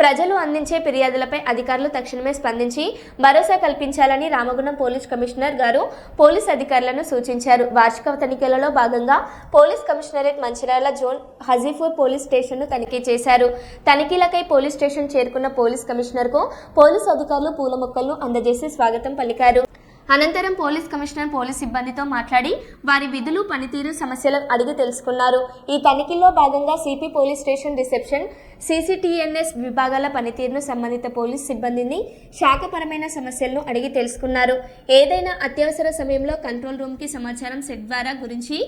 ప్రజలు అందించే ఫిర్యాదులపై అధికారులు తక్షణమే స్పందించి భరోసా కల్పించాలని రామగుండం పోలీస్ కమిషనర్ గారు పోలీస్ అధికారులను సూచించారు. వార్షిక తనిఖీలలో భాగంగా police commissionerate Mancherial zone Hajipur police స్టేషన్ను తనిఖీ చేశారు. తనిఖీలకై పోలీస్ స్టేషన్ చేరుకున్న పోలీస్ కమిషనర్కు పోలీస్ అధికారులు పూల మొక్కలను అందజేసి స్వాగతం పలికారు. అనంతరం పోలీస్ కమిషనర్ పోలీస్ సిబ్బందితో మాట్లాడి వారి విధులు పనితీరు సమస్యలు అడిగి తెలుసుకున్నారు. ఈ తనిఖీల్లో భాగంగా CP police station reception CCTNS విభాగాల పనితీరును సంబంధిత పోలీస్ సిబ్బందిని శాఖపరమైన సమస్యలను అడిగి తెలుసుకున్నారు. ఏదైనా అత్యవసర సమయంలో కంట్రోల్ రూమ్కి సమాచారం సెట్ ద్వారా గురించి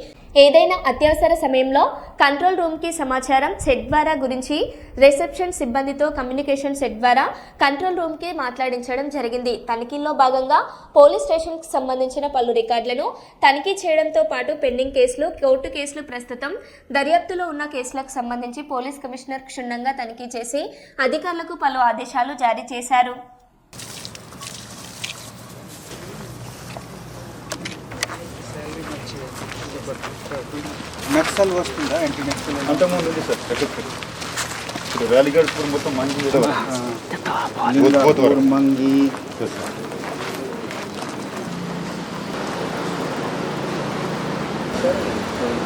ఏదైనా అత్యవసర సమయంలో కంట్రోల్ రూమ్కి సమాచారం సెట్ ద్వారా గురించి రిసెప్షన్ సిబ్బందితో కమ్యూనికేషన్ సెట్ ద్వారా కంట్రోల్ రూమ్కి మాట్లాడించడం జరిగింది. తనిఖీల్లో భాగంగా పోలీస్ స్టేషన్కి సంబంధించిన పలు రికార్డులను తనిఖీ చేయడంతో పాటు పెండింగ్ కేసులు కోర్టు కేసులు ప్రస్తుతం దర్యాప్తులో ఉన్న కేసులకు సంబంధించి పోలీస్ కమిషనర్ క్షుణ్ణంగా తనిఖీ చేసి అధికారులకు పలు ఆదేశాలు జారీ చేశారు. నక్సల్ వస్తుందా? యాంటీ నక్సల్ అంతకుముందు ఉంది సార్ సెక్రటరీ ఇప్పుడు వ్యాలీగఢ్ పూర్ మొత్తం వరకు. మంగి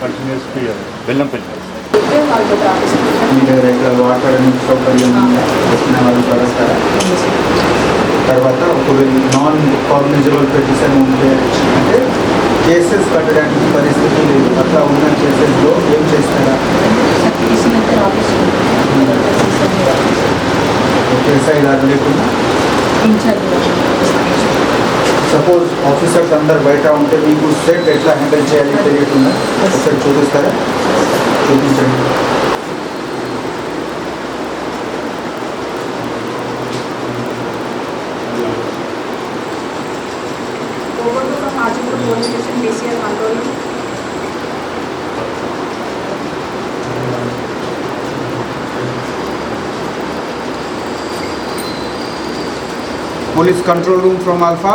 కంటిన్యూస్ బెల్లం మీ దగ్గర ఇక్కడ వాటర్ సౌకర్యం వచ్చిన వాళ్ళు కలుస్తారా తర్వాత ఒకవేళ నాన్ కాగ్నిజబుల్ పెటిషన్ ఉంటే అంటే కేసెస్ కట్టడానికి పరిస్థితి లేదు. అట్లా ఉన్న కేసెస్లో ఏం చేస్తారా? కేసీ గారు లేకుండా సపోజ్ ఆఫీసర్స్ అందరు బయట ఉంటే మీకు సెట్ ఎట్లా హ్యాండిల్ చేయాలి తెలియకుండా ఒకసారి చూపిస్తారా చూపించండి over to the Hajipur police station, DCR control. police control room from Alpha.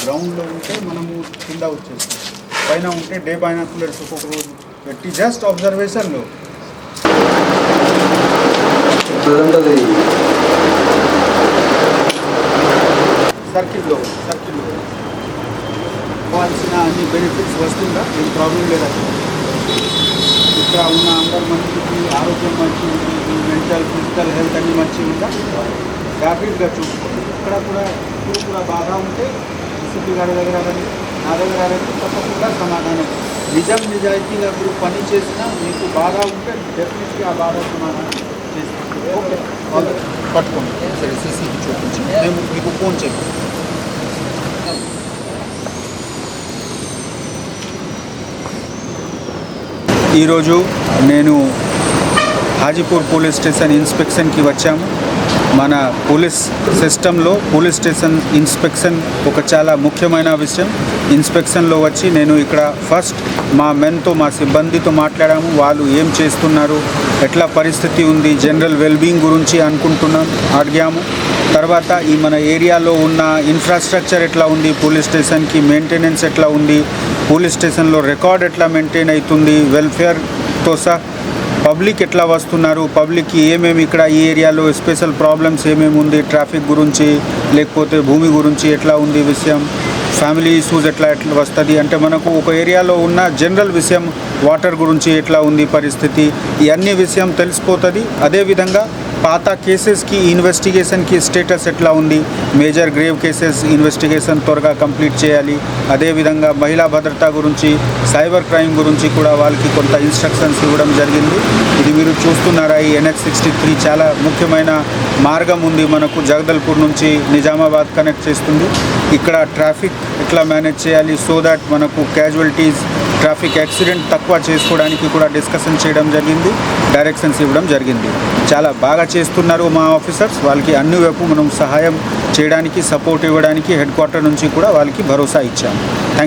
గ్రౌండ్లో ఉంటే మనము కింద వచ్చేస్తాం. పైన ఉంటే డే పైన ఒక్కొక్క రోజు పెట్టి జస్ట్ అబ్జర్వేషన్లో సర్కిల్లో సర్కిల్లో. కావాల్సిన అన్ని బెనిఫిట్స్ వస్తుందా? ఏం ప్రాబ్లం లేదా? ఇక్కడ ఉన్న అందరి మందికి ఆరోగ్యం మంచి మెంటల్ ఫిజికల్ హెల్త్ అన్ని మంచి ఉందా? ర్యాపిడ్గా చూసుకోండి. ఇక్కడ కూడా ఇప్పుడు కూడా బాగా ఉంటే సిపి గారి దగ్గర రండి. నా దగ్గర రండి. తప్పకుండా సమాధానం. నిజం నిజాయితీగా మీరు పని చేసినా మీకు బాగా ఉంటే డెఫినెట్గా ఆ బాగా సమాధానం చేస్తాం. ఓకే? పట్టుకోండి. సరే సీసీకి చూపించి మేము మీకు ఫోన్ చేయండి ఈరోజు నేను హాజీపూర్ పోలీస్ స్టేషన్ ఇన్స్పెక్షన్కి వచ్చాము. మన పోలీస్ సిస్టంలో పోలీస్ స్టేషన్ ఇన్స్పెక్షన్ ఒక చాలా ముఖ్యమైన విషయం. ఇన్స్పెక్షన్లో వచ్చి నేను ఇక్కడ ఫస్ట్ మా మెన్తో మా సిబ్బందితో మాట్లాడాము. వాళ్ళు ఏం చేస్తున్నారు ఎట్లా పరిస్థితి ఉంది జనరల్ వెల్బీయింగ్ గురించి అనుకుంటున్నాం అడిగాము. తర్వాత ఈ మన ఏరియాలో ఉన్న ఇన్ఫ్రాస్ట్రక్చర్ ఎట్లా ఉంది పోలీస్ స్టేషన్కి మెయింటెనెన్స్ ఎట్లా ఉంది పోలీస్ స్టేషన్లో రికార్డ్ ఎట్లా మెయింటైన్ అవుతుంది వెల్ఫేర్తో సహా పబ్లిక్ ఎట్లా వస్తున్నారు పబ్లిక్కి ఏమేమి ఇక్కడ ఈ ఏరియాలో స్పెషల్ ప్రాబ్లమ్స్ ఏమేమి ఉంది ట్రాఫిక్ గురించి లేకపోతే భూమి గురించి ఎట్లా ఉంది విషయం ఫ్యామిలీ ఇష్యూస్ ఎట్లా ఎట్లా వస్తుంది అంటే మనకు ఒక ఏరియాలో ఉన్న జనరల్ విషయం వాటర్ గురించి ఎట్లా ఉంది పరిస్థితి ఈ అన్ని విషయం తెలిసిపోతుంది. అదేవిధంగా పాత కేసెస్కి ఇన్వెస్టిగేషన్కి స్టేటస్ ఎట్లా ఉంది? మేజర్ గ్రేవ్ కేసెస్ ఇన్వెస్టిగేషన్ త్వరగా కంప్లీట్ చేయాలి. అదేవిధంగా మహిళా భద్రత గురించి సైబర్ క్రైమ్ గురించి కూడా వాళ్ళకి కొంత ఇన్స్ట్రక్షన్స్ ఇవ్వడం జరిగింది. ఇది మీరు చూస్తున్నారా? ఈ ఎన్హెచ్ సిక్స్టీ త్రీ చాలా ముఖ్యమైన మార్గం ఉంది మనకు. జగదల్పూర్ నుంచి నిజామాబాద్ కనెక్ట్ చేస్తుంది. ఇక్కడ ట్రాఫిక్ ఎట్లా మేనేజ్ చేయాలి? సో దాట్ మనకు క్యాజువల్టీస్ ట్రాఫిక్ యాక్సిడెంట్ తక్కువ చేసుకోవడానికి కూడా డిస్కషన్ చేయడం జరిగింది. డైరెక్షన్స్ ఇవ్వడం జరిగింది. చాలా బాగా చేస్తున్నారు మా ఆఫీసర్స్. వాళ్ళకి అన్ని వైపు మనం సహాయం చేయడానికి సపోర్ట్ ఇవ్వడానికి హెడ్ క్వార్టర్ నుంచి కూడా వాళ్ళకి భరోసా ఇచ్చాము. థ్యాంక్